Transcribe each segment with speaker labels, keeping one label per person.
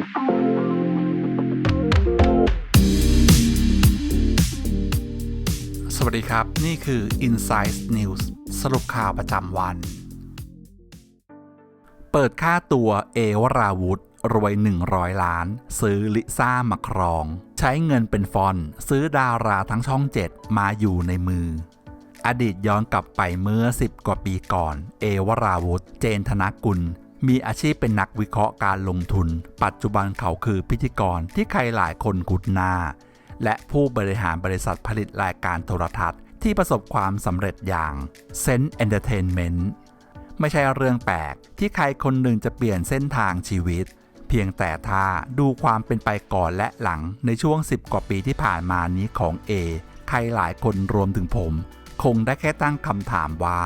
Speaker 1: สวัสดีครับ นี่คือ Inside News สรุปข่าวประจำวัน เปิดค่าตัวเอวราวุธ รวย 100 ล้าน ซื้อลิซ่ามาครอง ใช้เงินเป็นฟอน ซื้อดาราทั้งช่อง7มาอยู่ในมือ อดีตย้อนกลับไปเมื่อ 10 กว่าปีก่อน เอวราวุธ เจนธนกุล มีอาชีพเป็นนักวิเคราะห์การลงทุน ปัจจุบันเขาคือพิธีกรที่ใครหลายคนคุ้นหน้า และผู้บริหารบริษัทผลิตรายการโทรทัศน์ที่ประสบความสำเร็จอย่าง Sen Entertainment ไม่ใช่เรื่องแปลกที่ใครคนหนึ่งจะเปลี่ยนเส้นทางชีวิต เพียงแต่ถ้าดูความเป็นไปก่อนและหลังในช่วง 10 กว่าปีที่ผ่านมานี้ของ A ใครหลายคนรวมถึงผม คงได้แค่ตั้งคำถามว่า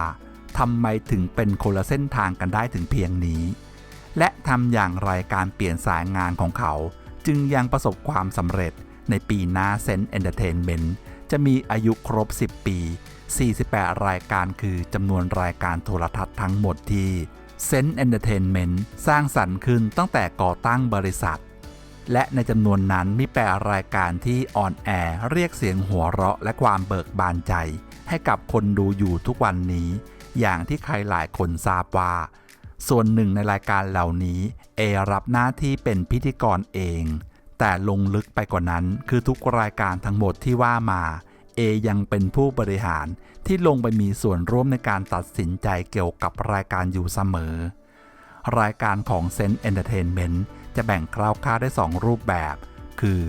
Speaker 1: ทำไมถึงเป็นคนละเส้นทางกันได้ถึงเพียงนี้ และทำอย่างไรการเปลี่ยนสายงานของเขา จึงยังประสบความสำเร็จในปีหน้าเซนต์เอนเตอร์เทนเมนต์จะมีอายุครบ 10 ปี 48 รายการคือจำนวนรายการโทรทัศน์ทั้งหมดที่เซนต์เอนเตอร์เทนเมนต์สร้างสรรค์ขึ้นตั้งแต่ก่อตั้งบริษัท และในจำนวนนั้นมีแปดรายการที่ออนแอร์เรียกเสียงหัวเราะและความเบิกบานใจ ให้กับคนดูอยู่ทุกวันนี้ อย่างที่ใครหลายคนทราบว่า ส่วนหนึ่งในรายการเหล่านี้เอรับหน้าที่เป็นพิธีกรเอง แต่ลงลึกไปกว่านั้นคือทุกรายการทั้งหมดที่ว่ามาเอยังเป็นผู้บริหารที่ลงไปมีส่วนร่วมในการตัดสินใจเกี่ยวกับรายการอยู่เสมอ รายการของ s e n Entertainment จะแบ่งคร่าวๆได้ 2 รูปแบบ คือ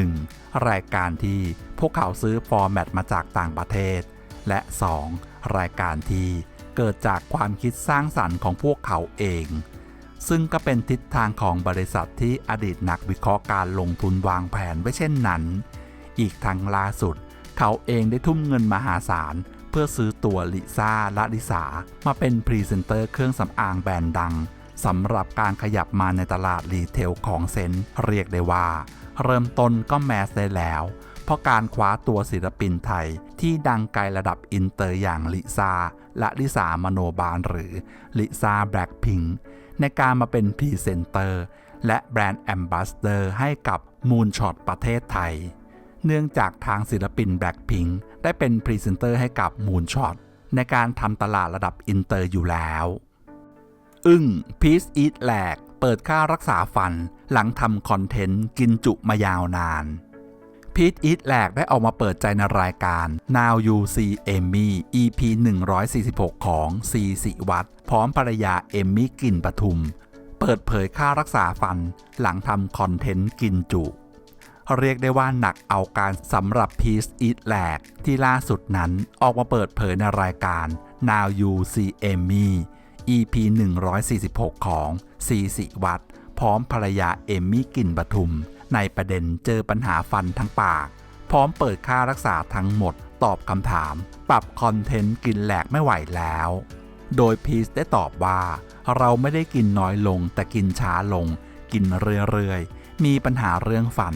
Speaker 1: 1. รายการที่พวกเขาซื้อฟอร์แมตมาจากต่างประเทศ และ 2. รายการที่เกิดจากความคิดสร้างสรรค์ของพวกเขาเอง ซึ่งก็เป็นทิศทางของบริษัทที่อดีตนักวิเคราะห์การลงทุนวางแผนไว้เช่นนั้น อีกทางล่าสุด เขาเองได้ทุ่มเงินมหาศาล เพื่อซื้อตัวลิซ่าและลิสามาเป็นพรีเซนเตอร์เครื่องสำอางแบรนด์ดังสำหรับการขยับมาในตลาดรีเทลของเซนเรียกได้ว่า เริ่มต้นก็แมสได้แล้ว เพราะการคว้าตัวศิลปินไทยที่ดังไกลระดับอินเตอร์อย่างลิซ่าและลิสามโนบาลหรือลิซ่าแบล็คพิงในการมาเป็นพรีเซนเตอร์ และแบรนด์แอมบาสเดอร์ให้กับมูนช็อตประเทศไทย เนื่องจากทางศิลปิน Blackpink ได้เป็นพรีเซนเตอร์ให้กับ Moonshot ในการทำตลาดระดับอินเตอร์อยู่แล้ว อึ้ง Peace Eat แหลกเปิดค่ารักษาฟันหลังทำคอนเทนต์กินจุมายาวนาน พีทอีทแหลกได้ออกมาเปิดใจในรายการ Now You See Emmy EP 146 ของซีสิวัตรพร้อมภรรยาเอมมี่กลิ่นปทุม เปิดเผยค่ารักษาฟันหลังทำคอนเทนต์กินจุ เรียกได้ว่าหนักเอาการสำหรับพีซอีทแหลกที่ล่าสุดนั้นออกมาเปิดเผยในรายการ Now You See Emmy EP 146 ของซีสิวัตรพร้อมภรรยาเอมมี่กลิ่นปทุม ในประเด็นเจอปัญหาฟันทั้งปาก พร้อมเปิดค่ารักษาทั้งหมด ตอบคำถาม ปรับคอนเทนต์กินแหลกไม่ไหวแล้ว โดยพีซได้ตอบว่า เราไม่ได้กินน้อยลงแต่กินช้าลง กินเรื่อยๆ มีปัญหาเรื่องฟัน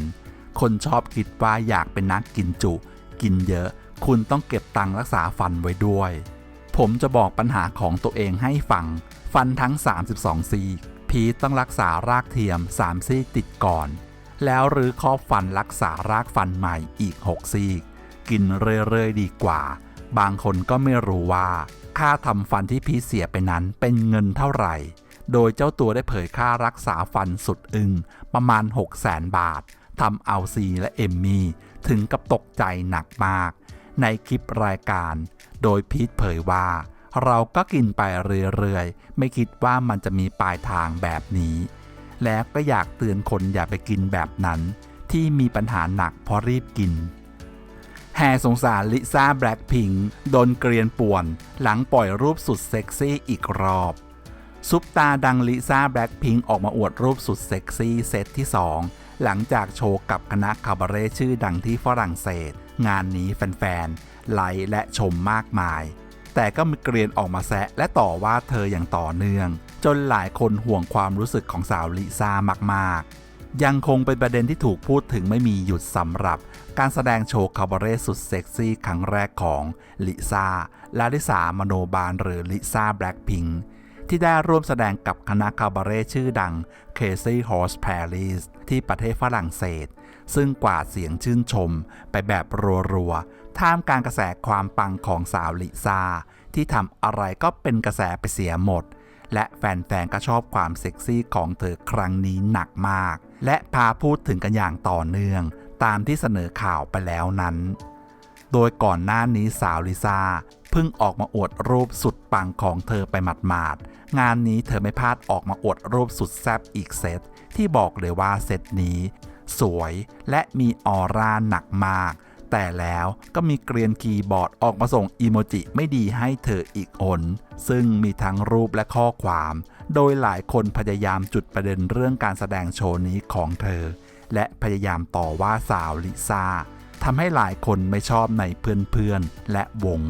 Speaker 1: คนชอบคิดว่าอยากเป็นนักกินจุ กินเยอะ คุณต้องเก็บตังรักษาฟันไว้ด้วย ผมจะบอกปัญหาของตัวเองให้ฟัง ฟันทั้ง 32 ซี่พีทต้องรักษารากเทียม3ซี่ติดก่อน แล้วหรือครอบฟันรักษารากฟันใหม่อีก 6 ซี่ กินเรื่อยๆดีกว่า บางคนก็ไม่รู้ว่า ค่าทำฟันที่พีทเสียไปนั้นเป็นเงินเท่าไหร่ โดยเจ้าตัวได้เผยค่ารักษาฟันสุดอึงประมาณ 6 0แสนบาททำเอาซีและเอมมี่ถึงกับตกใจหนักมาก ในคลิปรายการ โดยพีทเผยว่า เราก็กินไปเรื่อยๆ ไม่คิดว่ามันจะมีปลายทางแบบนี้ และก็อยากเตือนคนอย่าไปกินแบบนั้น ที่มีปัญหาหนักเพราะรีบกิน แห่สงสารลิซ่าแบล็คพิงโดนเกรียนป่วน หลังปล่อยรูปสุดเซ็กซี่อีกรอบ ซุปตาดังลิซ่าแบล็คพิงออกมาอวดรูปสุดเซ็กซี่เซตที่ 2 หลังจากโชว์กับคณะคาบาเร่ชื่อดังที่ฝรั่งเศส งานนี้แฟนๆไลค์และชมมากมาย แต่ก็มีเกรียนออกมาแซะและต่อว่าเธออย่างต่อเนื่อง จนหลายคนห่วงความรู้สึกของสาวลิซ่ามากๆ ยังคงเป็นประเด็นที่ถูกพูดถึงไม่มีหยุดสำหรับ การแสดงโชว์คาบาเร่สุดเซ็กซี่ครั้งแรกของลิซ่าละลิสามโนบาลหรือลิซ่าแบล็คพิงค์ที่ได้ร่วมแสดงกับคณะคาบาเร่ชื่อดัง Casey Horse Paris ที่ประเทศฝรั่งเศส ซึ่งกวาดเสียงชื่นชมไปแบบรัวๆ ท่ามกลางกระแสความปังของสาวลิซ่าที่ทำอะไรก็เป็นกระแสไปเสียหมด และแฟนๆ ก็ชอบความเซ็กซี่ของเธอครั้งนี้หนักมาก และพาพูดถึงกันอย่างต่อเนื่อง ตามที่เสนอข่าวไปแล้วนั้น โดยก่อนหน้านี้สาวลิซ่าเพิ่งออกมาอวดรูปสุดปังของเธอไปหมาดๆ งานนี้เธอไม่พลาดออกมาอวดรูปสุดแซ่บอีกเซตที่บอกเลยว่าเซตนี้ สวยและมีออร่าหนักมาก แต่แล้วก็มีเกรียนคีย์บอร์ดออกมาส่งอีโมจิไม่ดีให้เธออีกอนซึ่งมีทั้งรูปและข้อความ โดยหลายคนพยายามจุดประเด็นเรื่องการแสดงโชว์นี้ของเธอ และพยายามต่อว่าสาวลิซ่าทำให้หลายคนไม่ชอบในเพื่อนๆและวง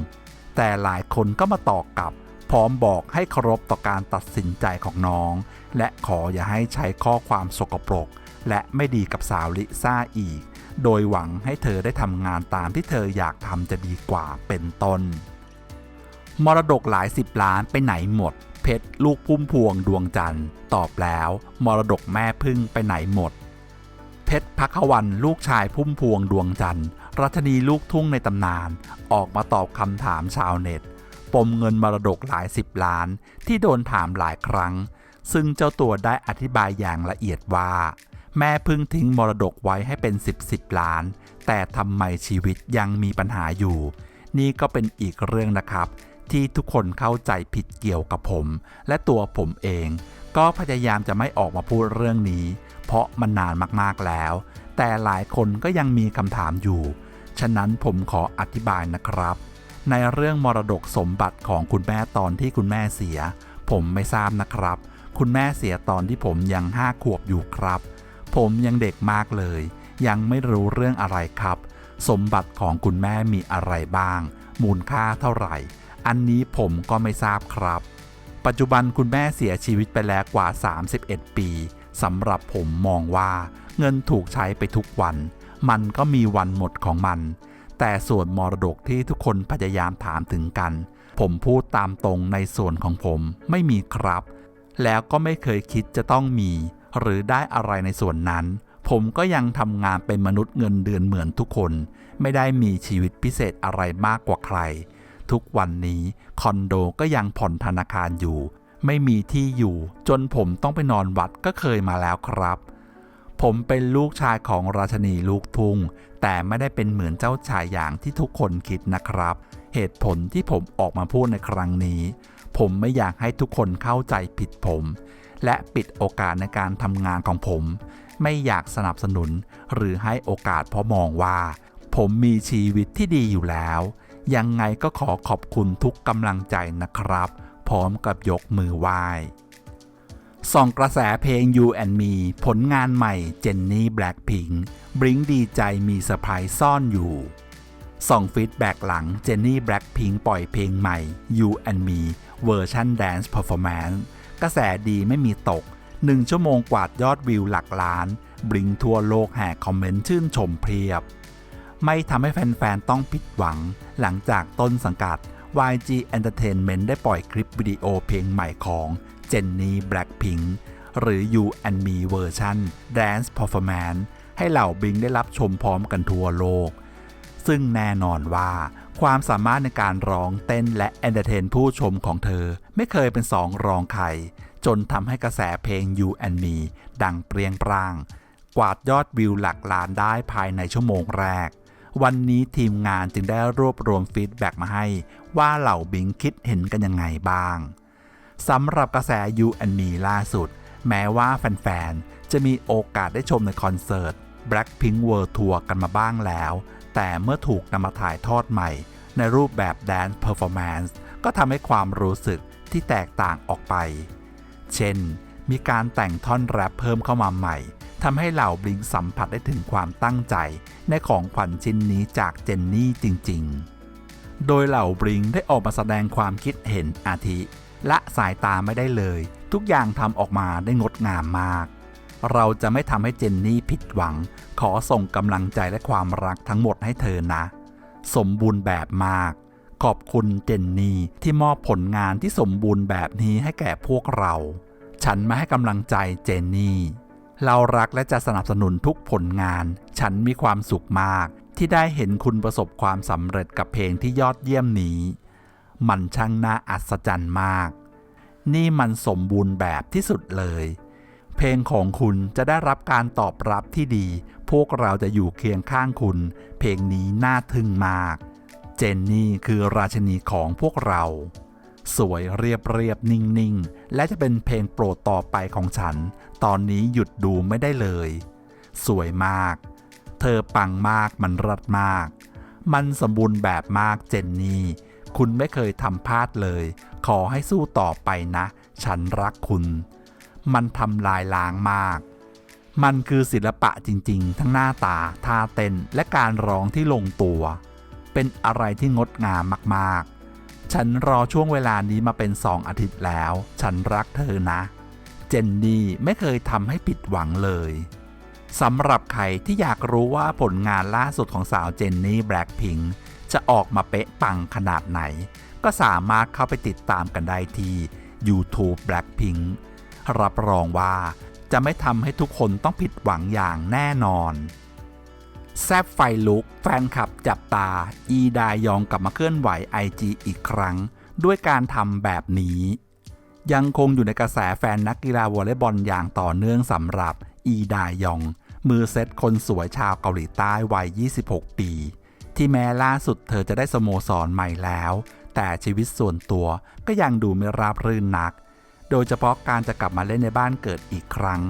Speaker 1: แต่หลายคนก็มาตอบกลับ พร้อมบอกให้เคารพต่อการตัดสินใจของน้อง และขออย่าให้ใช้ข้อความสกปรก และไม่ดีกับสาวลิซ่าอีก โดยหวังให้เธอได้ทำงานตามที่เธออยากทำจะดีกว่าเป็นต้น มรดกหลายสิบล้านไปไหนหมด เพชรลูกพุ่มพวงดวงจันทร์ตอบแล้ว มรดกแม่พึ่งไปไหนหมด เพชรพักวันลูกชายพุ่มพวงดวงจันทร์รัชนีลูกทุ่งในตำนาน ออกมาตอบคำถามชาวเน็ต ปมเงินมรดกหลายสิบล้านที่โดนถามหลายครั้ง ซึ่งเจ้าตัวได้อธิบายอย่างละเอียดว่า แม่พิ่งทิ้งมรดกไว้ให้เป็น 10บสล้าน แต่ทำไมชีวิตยังมีปัญหาอยู่ นี่ก็เป็นอีกเรื่องนะครับ ที่ทุกคนเข้าใจผิดเกี่ยวกับผม และตัวผมเอง ก็พยายามจะไม่ออกมาพูดเรื่องนี้ เพราะมันนานมากๆแล้ว แต่หลายคนก็ยังมีคำถามอยู่ ฉะนั้นผมขออธิบายนะครับ ในเรื่องมรดกสมบัติของคุณแม่ตอนที่คุณแม่เสีย ผมไม่ทราบนะครับ คุณแม่เสียตอนที่ผมยังห้าขวบอยู่ครับ ผมยังเด็กมากเลย ยังไม่รู้เรื่องอะไรครับ สมบัติของคุณแม่มีอะไรบ้าง มูลค่าเท่าไหร่ อันนี้ผมก็ไม่ทราบครับ ปัจจุบันคุณแม่เสียชีวิตไปแล้วกว่า 31 ปีสำหรับผมมองว่า เงินถูกใช้ไปทุกวัน มันก็มีวันหมดของมัน แต่ส่วนมรดกที่ทุกคนพยายามถามถึงกัน ผมพูดตามตรงในส่วนของผมไม่มีครับ แล้วก็ไม่เคยคิดจะต้องมี หรือได้อะไรในส่วนนั้น ผมก็ยังทำงานเป็นมนุษย์เงินเดือนเหมือนทุกคน ไม่ได้มีชีวิตพิเศษอะไรมากกว่าใคร ทุกวันนี้คอนโดก็ยังผ่อนธนาคารอยู่ ไม่มีที่อยู่ จนผมต้องไปนอนวัดก็เคยมาแล้วครับ ผมเป็นลูกชายของราชนีลูกทุ่งแต่ไม่ได้เป็นเหมือนเจ้าชายอย่างที่ทุกคนคิดนะครับ เหตุผลที่ผมออกมาพูดในครั้งนี้ ผมไม่อยากให้ทุกคนเข้าใจผิดผม และปิดโอกาสในการทำงานของผม ไม่อยากสนับสนุน หรือให้โอกาสเพราะมองว่า ผมมีชีวิตที่ดีอยู่แล้ว ยังไงก็ขอขอบคุณทุกกำลังใจนะครับ พร้อมกับยกมือไหว้ส่องกระแสเพลง You and Me ผลงานใหม่เจนนี่แบล็กพิงบริงดีใจมีเซอร์ไพรส์ซ่อนอยู่ส่องฟีดแบ็กหลังเจนนี่แบล็กพิงปล่อยเพลงใหม่ You and Me เวอร์ชัน Dance Performance กระแสดีไม่มีตก 1 ชั่วโมงกวาดยอดวิวหลักล้าน บริงทั่วโลกแห่คอมเมนต์ชื่นชมเพียบ ไม่ทำให้แฟนๆ ต้องผิดหวัง หลังจากต้นสังกัด YG Entertainment ได้ปล่อยคลิปวิดีโอเพลงใหม่ของเจนนี่แบล็กพิงหรือ You and Me เวอร์ชัน Dance Performance ให้เหล่าบิงได้รับชมพร้อมกันทั่วโลก ซึ่งแน่นอนว่า ความสามารถในการร้องเต้นและเอนเตอร์เทนผู้ชมของเธอ ไม่เคยเป็นสองรองใคร จนทำให้กระแสเพลง You and Me ดังเปรียงปร้าง กวาดยอดวิวหลักล้านได้ภายในชั่วโมงแรก วันนี้ทีมงานจึงได้รวบรวมฟีดแบ็กมาให้ ว่าเหล่าบิงคิดเห็นกันยังไงบ้างสำหรับกระแส You and Me ล่าสุด แม้ว่าแฟนๆจะมีโอกาสได้ชมในคอนเสิร์ต Blackpink World Tour กันมาบ้างแล้ว แต่เมื่อถูกนำมาถ่ายทอดใหม่ ในรูปแบบ Dance Performance ก็ทำให้ความรู้สึกที่แตกต่างออกไป เช่น มีการแต่งท่อนแรปเพิ่มเข้ามาใหม่ทำให้เหล่าบลิงสัมผัสได้ถึงความตั้งใจ ในของขวัญชิ้นนี้จากเจนนี่จริง ๆ โดยเหล่าบริงได้ออกมาแสดงความคิดเห็นอาทิละสายตาไม่ได้เลย ทุกอย่างทำออกมาได้งดงามมาก เราจะไม่ทำให้เจนนี่ผิดหวัง ขอส่งกำลังใจและความรักทั้งหมดให้เธอนะ สมบูรณ์แบบมาก ขอบคุณเจนนี่ที่มอบผลงานที่สมบูรณ์แบบนี้ให้แก่พวกเรา ฉันมาให้กำลังใจเจนนี่ เรารักและจะสนับสนุนทุกผลงาน ฉันมีความสุขมาก ที่ได้เห็นคุณประสบความสำเร็จกับเพลงที่ยอดเยี่ยมนี้ มันช่างน่าอัศจรรย์มาก นี่มันสมบูรณ์แบบที่สุดเลย เพลงของคุณจะได้รับการตอบรับที่ดี พวกเราจะอยู่เคียงข้างคุณ เพลงนี้น่าทึ่งมาก เจนนี่คือราชินีของพวกเรา สวยเรียบเรียบนิ่งนิ่งๆและจะเป็นเพลงโปรดต่อไปของฉัน ตอนนี้หยุดดูไม่ได้เลย สวยมาก เธอปังมากมันรัดมาก มันสมบูรณ์แบบมากเจนนี่ คุณไม่เคยทำพลาดเลย ขอให้สู้ต่อไปนะ ฉันรักคุณ มันทำลายล้างมาก มันคือศิลปะจริงๆ ทั้งหน้าตา ท่าเต้น และการร้องที่ลงตัว เป็นอะไรที่งดงามมากๆ ฉันรอช่วงเวลานี้มาเป็นสองอาทิตย์แล้ว ฉันรักเธอนะ เจนนี่ไม่เคยทำให้ผิดหวังเลยสำหรับใครที่อยากรู้ว่าผลงานล่าสุดของสาวเจนนี่แบล็คพิงจะออกมาเป๊ะปังขนาดไหน ก็สามารถเข้าไปติดตามกันได้ที่ YouTube Blackpink รับรองว่า จะไม่ทำให้ทุกคนต้องผิดหวังอย่างแน่นอน แซบไฟลุก แฟนคลับจับตา อีดายองกลับมาเคลื่อนไหว IG อีกครั้ง ด้วยการทำแบบนี้ ยังคงอยู่ในกระแสแฟนนักกีฬาวอลเลย์บอลอย่างต่อเนื่องสำหรับอีดายอง มือเซตคนสวยชาวเกาหลีใต้วัย 26 ปี ที่แม้ล่าสุดเธอจะได้สโมสรใหม่แล้ว แต่ชีวิตส่วนตัวก็ยังดูไม่ราบรื่นนัก โดยเฉพาะการจะกลับมาเล่นในบ้านเกิดอีกครั้ง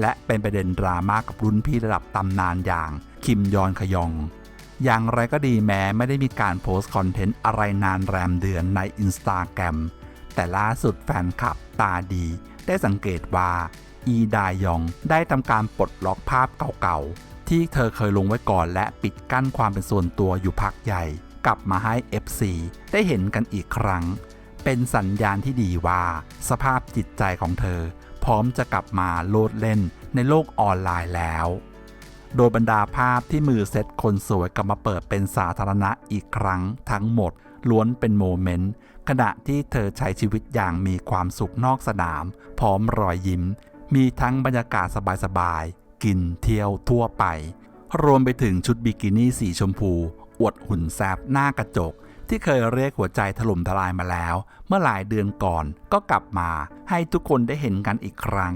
Speaker 1: และเป็นประเด็นดราม่ากับรุ่นพี่ระดับตำนานอย่าง คิมยอนขยอง อย่างไรก็ดีแม้ไม่ได้มีการโพสต์คอนเทนต์อะไรนานแรมเดือนในอินสตาแกรมแต่ล่าสุดแฟนคลับตาดี ได้สังเกตว่า อีดายองได้ทำการปลดล็อกภาพเก่าๆ ที่เธอเคยลงไว้ก่อนและปิดกั้นความเป็นส่วนตัวอยู่พักใหญ่ กลับมาให้ FC ได้เห็นกันอีกครั้ง เป็นสัญญาณที่ดีว่า สภาพจิตใจของเธอ พร้อมจะกลับมาโลดเล่นในโลกออนไลน์แล้ว โดยบรรดาภาพที่มือเซตคนสวยกลับมาเปิดเป็นสาธารณะอีกครั้งทั้งหมดล้วนเป็นโมเมนต์ขณะที่เธอใช้ชีวิตอย่างมีความสุขนอกสนาม พร้อมรอยยิ้ม มีทั้งบรรยากาศสบายๆ กินเที่ยวทั่วไป รวมไปถึงชุดบิกินี่สีชมพู อวดหุ่นแซบหน้ากระจก ที่เคยเรียกหัวใจถล่มทลายมาแล้ว เมื่อหลายเดือนก่อนก็กลับมาให้ทุกคนได้เห็นกันอีกครั้ง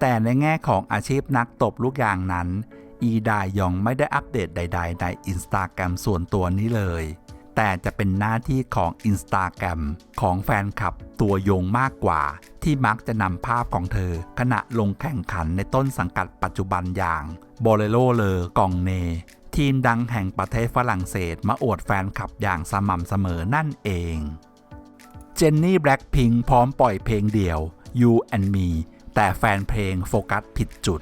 Speaker 1: แต่ในแง่ของอาชีพนักตบลูกยางนั้น อีดายองไม่ได้อัปเดตใด ๆ ในอินสตาแกรมส่วนตัวนี้เลย แต่จะเป็นหน้าที่ของอินสตาแกรมของแฟนคลับตัวยงมากกว่า ที่มักจะนำภาพของเธอ ขณะลงแข่งขันในต้นสังกัดปัจจุบันอย่างโบเลโรเลอกองเน ทีมดังแห่งประเทศฝรั่งเศสมาอวดแฟนคลับอย่างสม่ำเสมอนั่นเอง เจนนี่แบล็ p พิงพร้อมปล่อยเพลงเดี่ยว You and Me แต่แฟนเพลงโฟกัสผิดจุด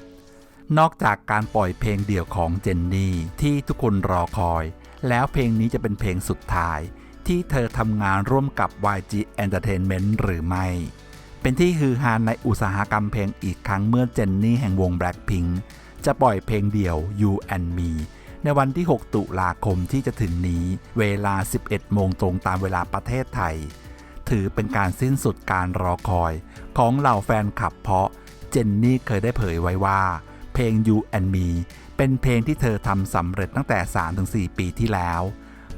Speaker 1: นอกจากการปล่อยเพลงเดี่ยวของเจนนี่ที่ทุกคนรอคอย แล้วเพลงนี้จะเป็นเพลงสุดท้าย ที่เธอทำงานร่วมกับ YG Entertainment หรือไม่ เป็นที่ฮือฮาในอุตสาหกรรมเพลงอีกครั้งเมื่อเจนนี่แห่งวง Blackpink จะปล่อยเพลงเดี่ยว You and Me ในวันที่ 6 ตุลาคมที่จะถึงนี้เวลา 11 โมงตรงตามเวลาประเทศไทย ถือเป็นการสิ้นสุดการรอคอยของเหล่าแฟนคลับเพราะเจนนี่เคยได้เผยไว้ว่า เพลง You and Me เป็นเพลงที่เธอทำสำเร็จตั้งแต่ 3-4 ปีที่แล้ว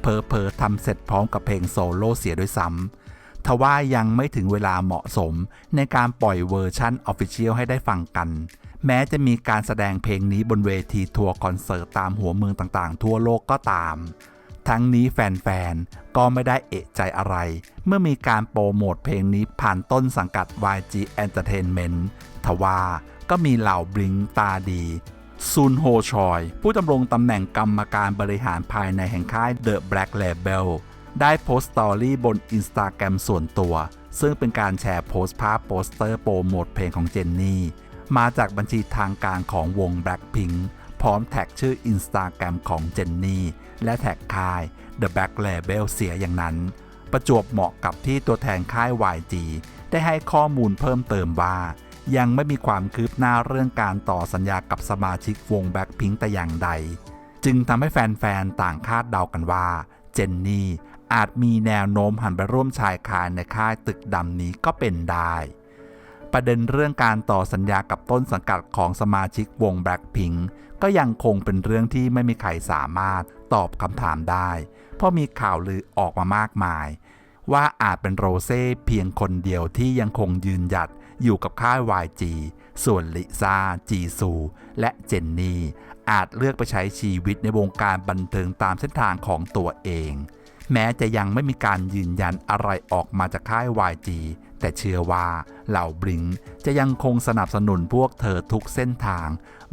Speaker 1: เพอเพอทำเสร็จพร้อมกับเพลงโซโล่เสียด้วยซ้ำทว่ายังไม่ถึงเวลาเหมาะสมในการปล่อยเวอร์ชั่นออฟฟิเชียลให้ได้ฟังกัน แม้จะมีการแสดงเพลงนี้บนเวทีทัวร์คอนเสิร์ตตามหัวเมืองต่างๆ ทั่วโลกก็ตาม ทั้งนี้แฟนๆ ก็ไม่ได้เอะใจอะไร เมื่อมีการโปรโมทเพลงนี้ผ่านต้นสังกัด YG Entertainment ทว่าก็มีเหล่าบลิงตาดีซุนโฮชอย ผู้ดำรงตำแหน่งกรรมการบริหารภายในแห่งค่าย The Black Label ได้โพสต์สตอรี่บนอินสตาแกรมส่วนตัว ซึ่งเป็นการแชร์โพสต์ภาพโปสเตอร์โปรโมทเพลงของเจนนี่ มาจากบัญชีทางการของวง Blackpink พร้อมแท็กชื่ออินสตาแกรมของเจนนี่ และแท็กค่าย The Black Label เสียอย่างนั้น ประจวบเหมาะกับที่ตัวแทนค่าย YG ได้ให้ข้อมูลเพิ่มเติมว่า ยังไม่มีความคืบหน้าเรื่องการต่อสัญญากับสมาชิกวง Blackpink แต่อย่างใด จึงทำให้แฟนๆ ต่างคาดเดากันว่า เจนนี่อาจมีแนวโน้มหันไปร่วมชายคาในค่ายตึกดำนี้ก็เป็นได้ ประเด็นเรื่องการต่อสัญญากับต้นสังกัดของสมาชิกวง Blackpink ก็ยังคงเป็นเรื่องที่ไม่มีใครสามารถตอบคำถามได้ เพราะมีข่าวลือออกมามากมาย ว่าอาจเป็นโรเซ่เพียงคนเดียวที่ยังคงยืนหยัดอยู่กับค่าย YG ส่วนลิซ่า จีซู และเจนนี่ อาจเลือกไปใช้ชีวิตในวงการบันเทิงตามเส้นทางของตัวเอง แม้จะยังไม่มีการยืนยันอะไรออกมาจากค่าย YG แต่เชื่อว่าเหล่าบลิงจะยังคงสนับสนุนพวกเธอทุกเส้นทาง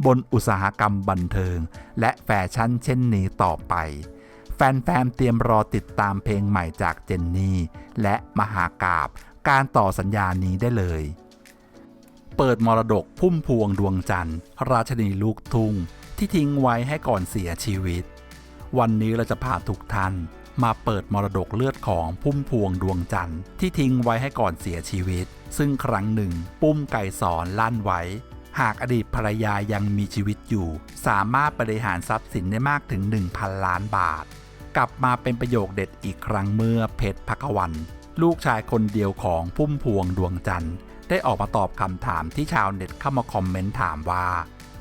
Speaker 1: บนอุตสาหกรรมบันเทิง และแฟชั่นเช่นนี้ต่อไป แฟนๆเตรียมรอติดตามเพลงใหม่จากเจนนี่ และมหากาบการต่อสัญญานี้ได้เลย เปิดมรดกพุ่มพวงดวงจันทร์ ราชนีลูกทุ่งที่ทิ้งไว้ให้ก่อนเสียชีวิต วันนี้เราจะพาทุกท่าน มาเปิดมรดกเลือดของพุ่มพวงดวงจันทร์ที่ทิ้งไว้ให้ก่อนเสียชีวิต ซึ่งครั้งหนึ่ง ปุ้มไก่สอนลั่นไว้ หากอดีตภรรยายังมีชีวิตอยู่ สามารถบริหารทรัพย์สินได้มากถึง 1,000 ล้านบาท กลับมาเป็นประโยคเด็ดอีกครั้งเมื่อเพชรพักวัน ลูกชายคนเดียวของพุ่มพวงดวงจันทร์ได้ออกมาตอบคำถามที่ชาวเน็ตเข้ามาคอมเมนต์ถามว่า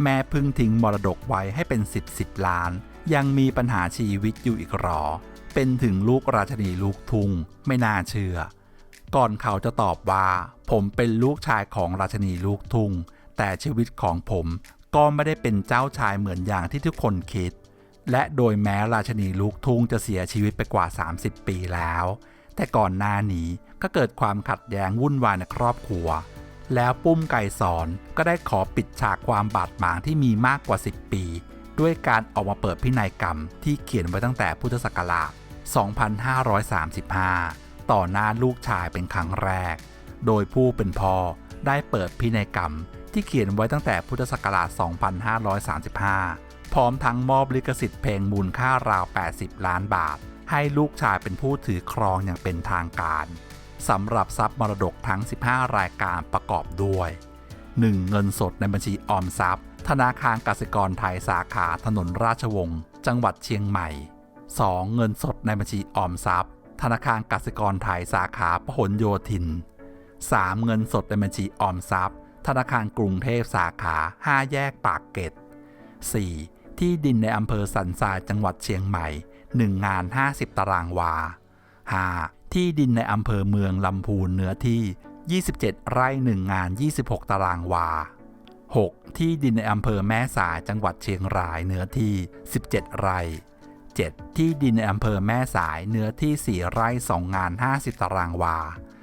Speaker 1: แม่พึ่งทิ้งมรดกไว้ให้เป็น 10 10ล้าน ยังมีปัญหาชีวิตอยู่อีกหรอ เป็นถึงลูกราชนีลูกทุงไม่น่าเชื่อ ก่อนเขาจะตอบว่า ผมเป็นลูกชายของราชนีลูกทุงแต่ชีวิตของผมก็ไม่ได้เป็นเจ้าชายเหมือนอย่างที่ทุกคนคิด และโดยแม้ราชนีลูกทุ่งจะเสียชีวิตไปกว่า 30 ปีแล้ว แต่ก่อนหน้านี้ก็เกิดความขัดแย้งวุ่นวายในครอบครัว แล้วปุ้มไก่สอนก็ได้ขอปิดฉากความบาดหมางที่มีมากกว่า 10 ปี ด้วยการออกมาเปิดพินัยกรรมที่เขียนไว้ตั้งแต่พุทธศักราช 2535 ต่อหน้าลูกชายเป็นครั้งแรก โดยผู้เป็นพ่อได้เปิดพินัยกรรมที่เขียนไว้ตั้งแต่พุทธศักราช 2535 พร้อมทั้งมอบลิขสิทธิ์เพลงมูลค่าราว 80 ล้านบาท ให้ลูกชายเป็นผู้ถือครองอย่างเป็นทางการสำหรับทรัพย์มรดกทั้ง 15 รายการประกอบด้วย 1. เงินสดในบัญชีออมทรัพย์ ธนาคารกสิกรไทยสาขาถนนราชวงศ์ จังหวัดเชียงใหม่ 2. เงินสดในบัญชีออมทรัพย์ ธนาคารกสิกรไทยสาขาพหลโยธิน 3. เงินสดในบัญชีออมทรัพย์ ธนาคารกรุงเทพสาขา 5 แยกปากเกร็ด 4. ที่ดินในอำเภอสันทรายจังหวัดเชียงใหม่ 1 งาน 50 ตารางวา 5. ที่ดินในอำเภอเมืองลำพูนเนื้อที่ 27 ไร่ 1 งาน 26 ตารางวา 6. ที่ดินในอำเภอแม่สายจังหวัดเชียงรายเนื้อที่ 17 ไร่ 7. ที่ดินในอำเภอแม่สายเนื้อที่ 4 ไร่2งาน 50 ตารางวา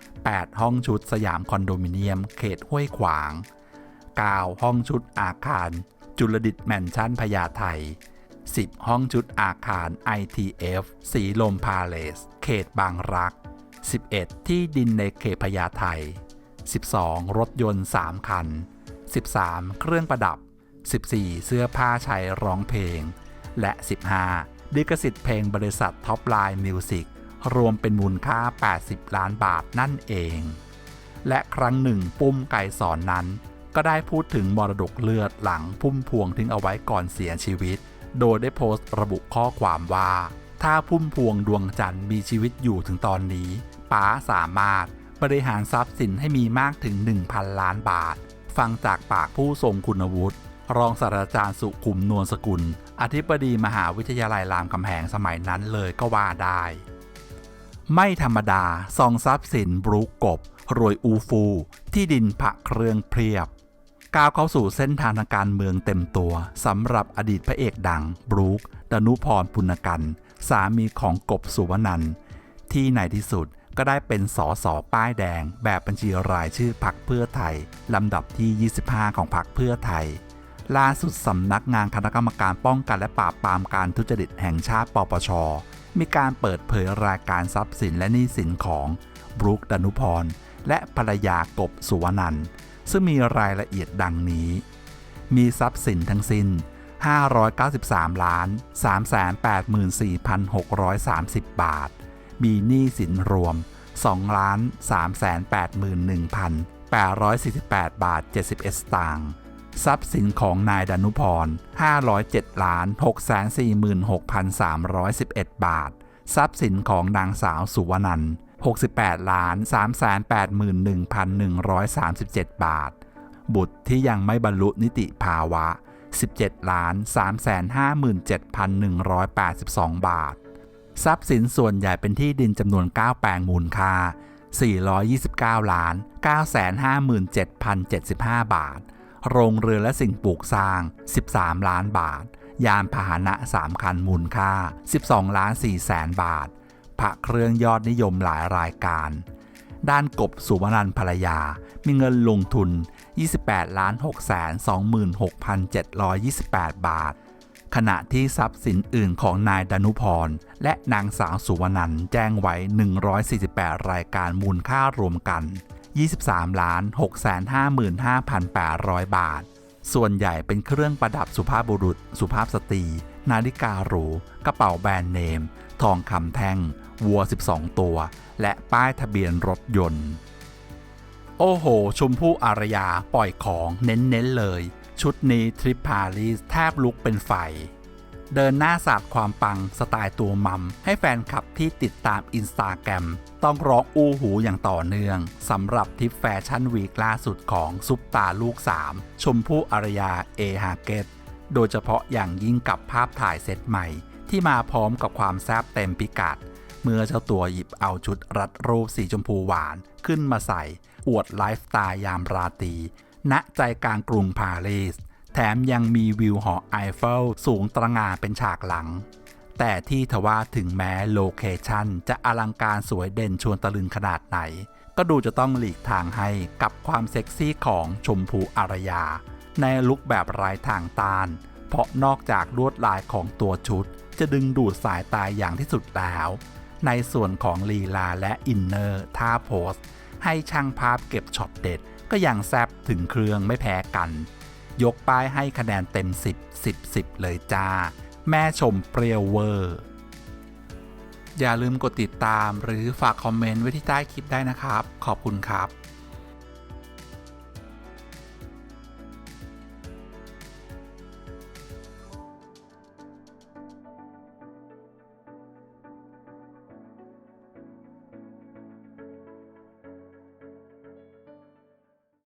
Speaker 1: 8. ห้องชุดสยามคอนโดมิเนียม เขตห้วยขวาง 9. ห้องชุดอาคาร จุลดิตแมนชั่นพญาไท 10. ห้องชุดอาคาร ITF สีลมพาเลส เขตบางรัก 11. ที่ดินในเขตพญาไท 12. รถยนต์ 3 คัน 13. เครื่องประดับ 14. เสื้อผ้าใช้ร้องเพลง และ 15. ลิขสิทธิ์เพลงบริษัทท็อปไลน์มิวสิกรวมเป็นมูลค่า 80 ล้านบาทนั่นเอง และครั้งหนึ่งปุ้มไก่สอนนั้น ก็ได้พูดถึงมรดกเลือดหลังพุ่มพวงทิ้งเอาไว้ก่อนเสียชีวิต โดยได้โพสต์ระบุข้อความว่า ถ้าพุ่มพวงดวงจันทร์มีชีวิตอยู่ถึงตอนนี้ป๋าสามารถบริหารทรัพย์สินให้มีมากถึง 1,000 ล้านบาท ฟังจากปากผู้ทรงคุณวุฒิ รองศาสตราจารย์สุขุมนวลสกุล อธิบดีมหาวิทยาลัยรามคำแหงสมัยนั้นเลยก็ว่าได้ ไม่ธรรมดาซองทรัพย์สินบรูกกบ รวยอูฟู ที่ดินพระเครื่องเพียบ ก้าวเข้าสู่เส้นทางทางการเมืองเต็มตัวสำหรับอดีตพระเอกดัง บรูคดนุพรปุณกันสามีของกบสุวนันท์ที่ในที่สุดก็ได้เป็นสอสอป้ายแดง แบบบัญชีรายชื่อพักเพื่อไทย ลำดับที่ 25 ของพักเพื่อไทย ล่าสุดสำนักงานคณะกรรมการป้องกันและปราบปรามการทุจริตแห่งชาติปปช มีการเปิดเผยรายการทรัพย์สินและหนี้สินของบรูคดนุพร และภรรยากบสุวนันท์ซึ่งมีรายละเอียดดังนี้ มีทรัพย์สินทั้งสิ้น 593 ล้าน 384,630 บาท มีหนี้สินรวม 2 ล้าน 381,848 บาท 71 สตางค์ ทรัพย์สินของนายดนุพร 507ล้าน646,311 บาท ทรัพย์สินของนางสาวสุวนันท์68ล้าน381,137 บาท บุตรที่ยังไม่บรรลุนิติภาวะ 17ล้าน357,182 บาท ทรัพย์สินส่วนใหญ่เป็นที่ดินจำนวน 9 แปลงมูลค่า 429ล้าน957,075 บาท โรงเรือและสิ่งปลูกสร้าง 13 ล้านบาท ยานพาหนะ 3 คันมูลค่า 12 ล้าน4แสนบาท พระเครื่องยอดนิยมหลายรายการ ด้านกบสุวรรณภรรยา มีเงินลงทุน 28ล้าน6แสน26,728 บาท ขณะที่ทรัพย์สินอื่นของนายดนุพร และนางสาวสุวรรณแจ้งไว้ 148 รายการมูลค่ารวมกัน 23ล้าน6แสน55,800 บาท ส่วนใหญ่เป็นเครื่องประดับสุภาพบุรุษ สุภาพสตรี นาฬิกาหรู กระเป๋าแบรนด์เนม ทองคำแท่ง วัว 12 ตัว และป้ายทะเบียนรถยนต์ โอ้โห ชมพู่อารยาปล่อยของเน้นๆเลย ชุดนี้ทริปปารีสแทบลุกเป็นไฟ เดินหน้าศาสาดความปังสไตล์ตัวมัม ให้แฟนคลับที่ติดตามอินสตาแกรมต้องร้องอู้หูอย่างต่อเนื่องสำหรับทริปแฟชั่นวีคล่าสุดของซุปตาลูก 3 ชมพู่อารยาเอฮาเกตโดยเฉพาะอย่างยิ่งกับภาพถ่ายเซตใหม่ ที่มาพร้อมกับความแซบเต็มพิกัด เมื่อเจ้าตัวหยิบเอาชุดรัดรูปสีชมพูหวานขึ้นมาใส่ อวดไลฟ์สไตล์ยามราตรีณใจกลางกรุงปารีส ถมยังมีวิวหอไอเฟลสูงตระงานเป็นฉากหลัง แต่ที่ทว่าถึงแม้โลเคชันจะอลังการสวยเด่นชวนตะลึงขนาดไหน ก็ดูจะต้องหลีกทางให้กับความเซ็กซี่ของชมพูอารยา ในลุคแบบรายทางตาน เพราะนอกจากลวดลายของตัวชุด จะดึงดูดสายตาอย่างที่สุดแล้ว ในส่วนของลีลาและอินเนอร์ท่าโพสให้ช่างภาพเก็บช็อตเด็ดก็ยังแซบถึงเครื่องไม่แพ้กัน ยกป้ายให้คะแนนเต็ม 10 10 10 เลยจ้า แม่ชมเปรี้ยวเวอร์ อย่าลืมกดติดตามหรือฝากคอมเมนต์ไว้ที่ใต้คลิปได้นะครับ ขอบคุณครับ